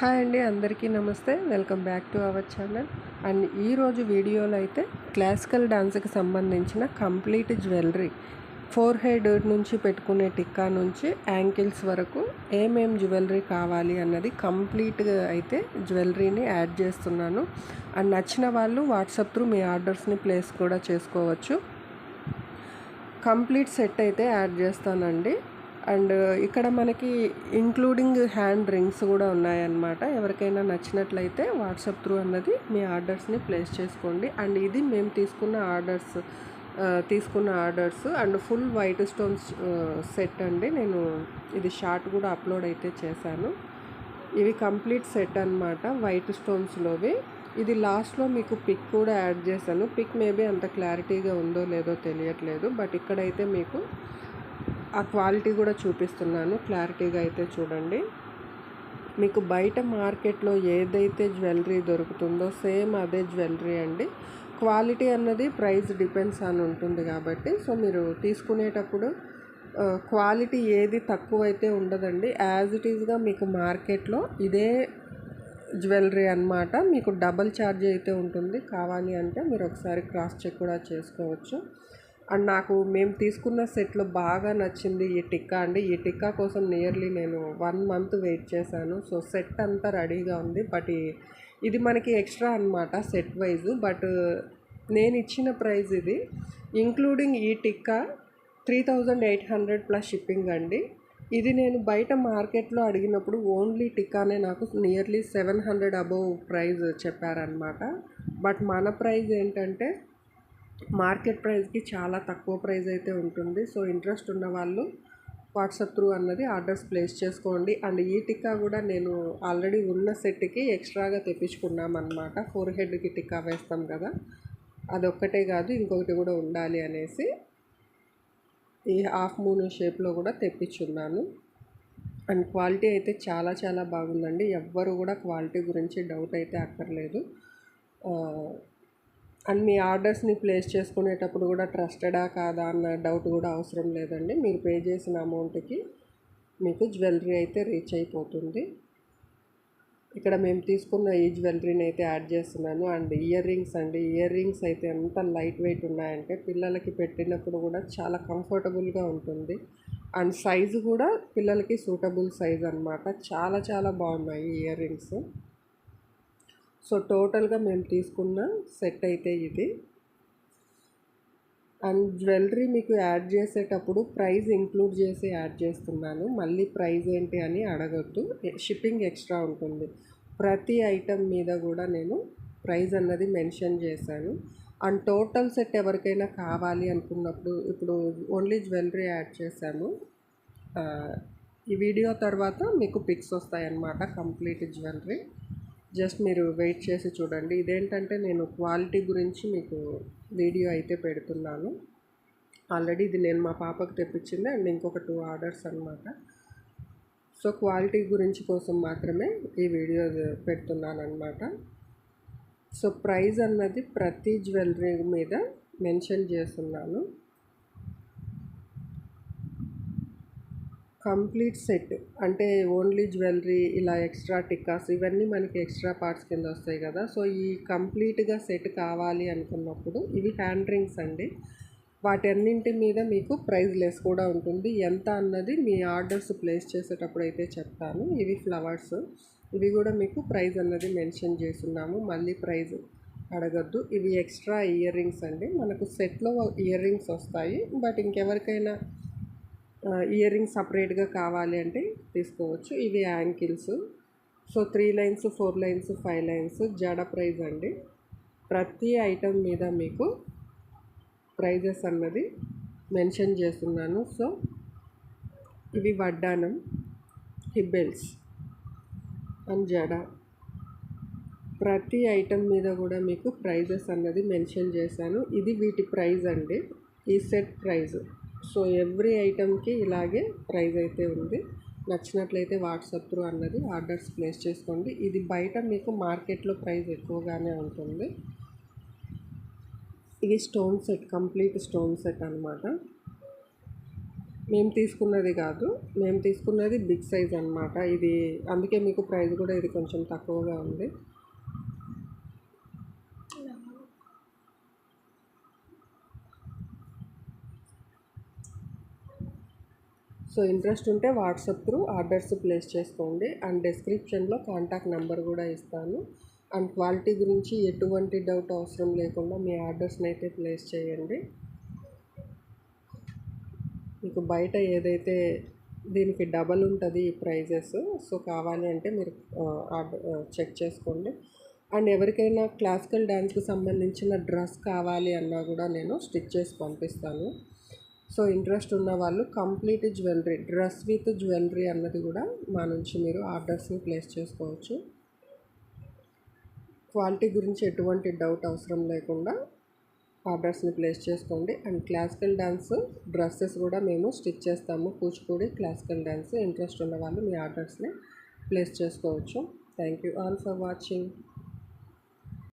Hi అండి అందరికీ నమస్తే. Welcome back to our channel. And ఈరోజు వీడియోలో అయితే క్లాసికల్ డాన్స్కి సంబంధించిన కంప్లీట్ జ్యువెలరీ ఫోర్ హెడ్ నుంచి పెట్టుకునే టిక్కా నుంచి యాంకిల్స్ వరకు ఏమేం జ్యువెలరీ కావాలి అన్నది కంప్లీట్గా అయితే జ్యువెలరీని యాడ్ చేస్తున్నాను. అండ్ నచ్చిన వాళ్ళు వాట్సాప్ త్రూ మీ ఆర్డర్స్ని ప్లేస్ కూడా చేసుకోవచ్చు. కంప్లీట్ సెట్ అయితే యాడ్ చేస్తానండి. అండ్ ఇక్కడ మనకి ఇంక్లూడింగ్ హ్యాండ్ రింగ్స్ కూడా ఉన్నాయన్నమాట. ఎవరికైనా నచ్చినట్లయితే వాట్సాప్ త్రూ అన్నది మీ ఆర్డర్స్ని ప్లేస్ చేసుకోండి. అండ్ ఇది మేము తీసుకున్న ఆర్డర్స్ తీసుకున్న orders and full white stones set అండి. నేను ఇది షార్ట్ కూడా అప్లోడ్ అయితే చేశాను. ఇవి కంప్లీట్ సెట్ అనమాట వైట్ స్టోన్స్లోవి. ఇది లాస్ట్లో మీకు పిక్ కూడా యాడ్ చేశాను. పిక్ మేబీ అంత క్లారిటీగా ఉందో లేదో తెలియట్లేదు బట్ ఇక్కడైతే మీకు ఆ క్వాలిటీ కూడా చూపిస్తున్నాను. క్లారిటీగా అయితే చూడండి. మీకు బయట మార్కెట్లో ఏదైతే జ్యువెలరీ దొరుకుతుందో సేమ్ అదే జ్యువెలరీ అండి. క్వాలిటీ అన్నది ప్రైస్ డిపెండ్స్ అని ఉంటుంది కాబట్టి సో మీరు తీసుకునేటప్పుడు క్వాలిటీ ఏది తక్కువ అయితే ఉండదండి. యాజ్ ఇట్ ఈస్గా మీకు మార్కెట్లో ఇదే జ్యువెలరీ అనమాట మీకు డబల్ ఛార్జ్ అయితే ఉంటుంది. కావాలి అంటే మీరు ఒకసారి క్రాస్ చెక్ కూడా చేసుకోవచ్చు. అండ్ నాకు మేము తీసుకున్న సెట్లో బాగా నచ్చింది ఈ టిక్కా అండి. ఈ టిక్కా కోసం నియర్లీ నేను వన్ మంత్ వెయిట్ చేశాను. సో సెట్ అంతా రెడీగా ఉంది. బట్ ఇది మనకి ఎక్స్ట్రా అనమాట సెట్ వైజ్. బట్ నేను ఇచ్చిన ప్రైస్ ఇది. ఇంక్లూడింగ్ ఈ tikka three thousand eight hundred plus shipping అండి. ఇది నేను బయట మార్కెట్లో అడిగినప్పుడు ఓన్లీ టిక్కానే నాకు nearly seven hundred above price చెప్పారనమాట బట్ మన ప్రైస్ ఏంటంటే మార్కెట్ ప్రైస్కి చాలా తక్కువ ప్రైస్ అయితే ఉంటుంది. సో ఇంట్రెస్ట్ ఉన్న వాళ్ళు వాట్సాప్ త్రూ అన్నది ఆర్డర్స్ ప్లేస్ చేసుకోండి. అండ్ ఈ టిక్కా కూడా నేను ఆల్రెడీ ఉన్న సెట్కి ఎక్స్ట్రాగా తెప్పించుకున్నాం అనమాట ఫోర్ హెడ్కి టిక్కా వేస్తాం కదా. అదొక్కటే కాదు ఇంకొకటి కూడా ఉండాలి అనేసి ఈ హాఫ్ మూన్ షేప్లో కూడా తెప్పించున్నాను. అండ్ క్వాలిటీ అయితే చాలా చాలా బాగుందండి. ఎవ్వరు కూడా క్వాలిటీ గురించి డౌట్ అయితే అక్కర్లేదు. అండ్ మీ ఆర్డర్స్ని ప్లేస్ చేసుకునేటప్పుడు కూడా ట్రస్టెడా కాదా అన్న డౌట్ కూడా అవసరం లేదండి. మీరు పే చేసిన అమౌంట్కి మీకు జ్యువెలరీ అయితే రీచ్ అయిపోతుంది. ఇక్కడ మేము తీసుకున్న ఈ జ్యువెలరీని అయితే యాడ్ చేస్తున్నాను. అండ్ ఇయర్ రింగ్స్ అండి. ఇయర్ రింగ్స్ అయితే ఎంత లైట్ వెయిట్ ఉన్నాయంటే పిల్లలకి పెట్టినప్పుడు కూడా చాలా కంఫర్టబుల్గా ఉంటుంది. అండ్ సైజు కూడా పిల్లలకి సూటబుల్ సైజ్ అనమాట చాలా చాలా బాగున్నాయి ఇయర్ రింగ్స్. సో టోటల్గా మేము తీసుకున్న సెట్ అయితే ఇది. అండ్ జ్యువెలరీ మీకు యాడ్ చేసేటప్పుడు ప్రైస్ ఇంక్లూడ్ చేసి యాడ్ చేస్తున్నాను. మళ్ళీ ప్రైస్ ఏంటి అని అడగద్దు. షిప్పింగ్ ఎక్స్ట్రా ఉంటుంది. ప్రతి ఐటెం మీద కూడా నేను ప్రైస్ అన్నది మెన్షన్ చేశాను. అండ్ టోటల్ సెట్ ఎవరికైనా కావాలి అనుకున్నప్పుడు ఇప్పుడు ఓన్లీ జ్యువెలరీ యాడ్ చేశాను ఈ వీడియో తర్వాత మీకు పిక్స్ వస్తాయన్నమాట కంప్లీట్ జ్యువెలరీ. జస్ట్ మీరు వెయిట్ చేసి చూడండి. ఇదేంటంటే నేను క్వాలిటీ గురించి మీకు వీడియో అయితే పెడుతున్నాను. ఆల్రెడీ ఇది నేను మా పాపకు తెప్పించింది అండ్ ఇంకొక టూ ఆర్డర్స్ అనమాట సో క్వాలిటీ గురించి కోసం మాత్రమే ఈ వీడియో పెడుతున్నాను అనమాట సో ప్రైజ్ అన్నది ప్రతి జ్యువెలరీ మీద మెన్షన్ చేస్తున్నాను. కంప్లీట్ సెట్ అంటే ఓన్లీ జ్యువెలరీ ఇలా ఎక్స్ట్రా టిక్కాస్ ఇవన్నీ మనకి ఎక్స్ట్రా పార్ట్స్ కింద వస్తాయి కదా. సో ఈ కంప్లీట్గా సెట్ కావాలి అనుకున్నప్పుడు ఇవి హ్యాండ్ రింగ్స్ అండి. వాటన్నింటి మీద మీకు ప్రైస్ లెస్ కూడా ఉంటుంది. ఎంత అన్నది మీ ఆర్డర్స్ ప్లేస్ చేసేటప్పుడు అయితే చెప్తాను. ఇవి ఫ్లవర్స్. ఇవి కూడా మీకు ప్రైస్ అన్నది మెన్షన్ చేస్తున్నాము. మళ్ళీ ప్రైజ్ అడగద్దు. ఇవి ఎక్స్ట్రా ఇయర్ రింగ్స్ అండి. మనకు సెట్లో ఇయర్ రింగ్స్ వస్తాయి. బట్ ఇంకెవరికైనా ఇయర్ రింగ్స్ సపరేట్గా కావాలి అంటే తీసుకోవచ్చు. ఇవి ankles so three lines four lines five lines జడ ప్రైజ్ అండి. ప్రతి ఐటెం మీద మీకు ప్రైజెస్ అన్నది మెన్షన్ చేస్తున్నాను. సో ఇవి వడ్డానం హిబ్బెల్స్ అండ్ జడ. ప్రతి ఐటెం మీద కూడా మీకు ప్రైజెస్ అన్నది మెన్షన్ చేశాను. ఇది వీటి ప్రైజ్ అండి. ఈ సెట్ ప్రైజ్ సో ఎవ్రీ ఐటెంకి ఇలాగే ప్రైస్ అయితే ఉంది. నచ్చినట్లయితే వాట్సాప్ త్రూ అన్నది ఆర్డర్స్ ప్లేస్ చేసుకోండి. ఇది బయట మీకు మార్కెట్లో ప్రైస్ ఎక్కువగానే ఉంటుంది. ఇది stone set complete stone set అనమాట మేము తీసుకున్నది కాదు. మేము తీసుకున్నది బిగ్ సైజ్ అనమాట ఇది అందుకే మీకు ప్రైస్ కూడా ఇది కొంచెం తక్కువగా ఉంది. సో ఇంట్రెస్ట్ ఉంటే వాట్సాప్ త్రూ ఆర్డర్స్ ప్లేస్ చేసుకోండి అండ్ డిస్క్రిప్షన్లో కాంటాక్ట్ నెంబర్ కూడా ఇస్తాను. అండ్ క్వాలిటీ గురించి ఎటువంటి డౌట్ అవసరం లేకుండా మీ ఆర్డర్స్ని అయితే ప్లేస్ చేయండి. మీకు బయట ఏదైతే దీనికి డబల్ ఉంటుంది ఈ ప్రైజెస్ సో కావాలి అంటే మీరు ఆర్డర్ చెక్ చేసుకోండి. అండ్ ఎవరికైనా క్లాసికల్ డ్యాన్స్కి సంబంధించిన డ్రెస్ కావాలి అన్నా కూడా నేను స్టిచ్ చేసి పంపిస్తాను. సో ఇంట్రెస్ట్ ఉన్న వాళ్ళు complete jewellery dress with jewellery అన్నది కూడా మా నుంచి మీరు ఆర్డర్స్ని ప్లేస్ చేసుకోవచ్చు. క్వాలిటీ గురించి ఎటువంటి డౌట్ అవసరం లేకుండా ఆర్డర్స్ని ప్లేస్ చేసుకోండి. అండ్ క్లాసికల్ డ్యాన్స్ డ్రెస్సెస్ కూడా మేము స్టిచ్ చేస్తాము. కూచిపూడి క్లాసికల్ డ్యాన్స్ ఇంట్రెస్ట్ ఉన్న వాళ్ళు మీ ఆర్డర్స్ని ప్లేస్ చేసుకోవచ్చు. Thank you all for watching.